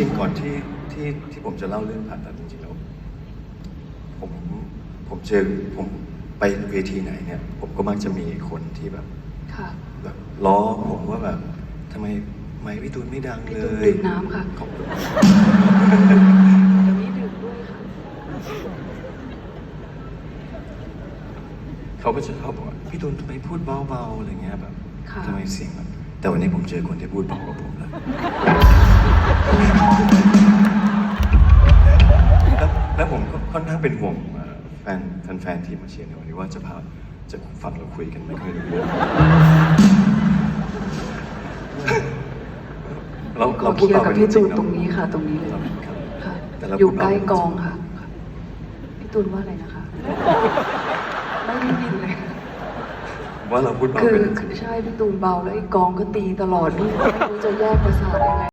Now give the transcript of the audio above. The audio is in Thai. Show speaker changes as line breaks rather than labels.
ริง ๆ ก่อนที่ที่ที่ผมจะเล่าเรื่องผ่าตัดจริงๆแล้วผมผมเจอผมไปเวทีไหนเนี่ย ผมก็มักจะมีคนที่แบบ
ค่ะ
แบบล้อผมว่าแบบทำไมไม่พี่ตูนไม่ดัง
พี่
เล
ตูน
ย
ดื่มน้ำค่ะ
ขอบคุณ
เดี๋ยวนี้ดื่มด้วยค่ะ
เขาก็จะชอบบอกว่าพี่ตูนทำไมพูดเบาๆอะไรเงี้ยแบบ
ค่ะ
ทำไมเสียงแบบแต่วันนี้ผมเจอคนที่พูดเบากว่าผมแล้วแล้ว เป็นห่วงเอ่อแฟนแฟนๆที่มาเชียร์ในวันนี้ว่าจะพาจะฟังเราคุยกันไม่ค่อยรู้เรื่องเรา
ขอ
เรา
เค
พูด
ลีย
เบา
ร์กับ
ไป
พี่
จริ
ตู
ง
น
ๆเนอะ
ตรงนี้ค่ะ ตรงนี้เลย
ครับ
ค่ะ
แต่เรา
อยู่
พูด
ใก
เบา
ล้กองค่ะพี่ตูนว่าอะไรนะคะ ไม่ได้ยินเลย
ว่าเราพูดเบา
คือ
ไปจริงๆ
คือใช่พี่ตูนเบาแล้วไอ้กองก็ตีตลอดด้วยไม่รู้จะแยกประสาทยังไง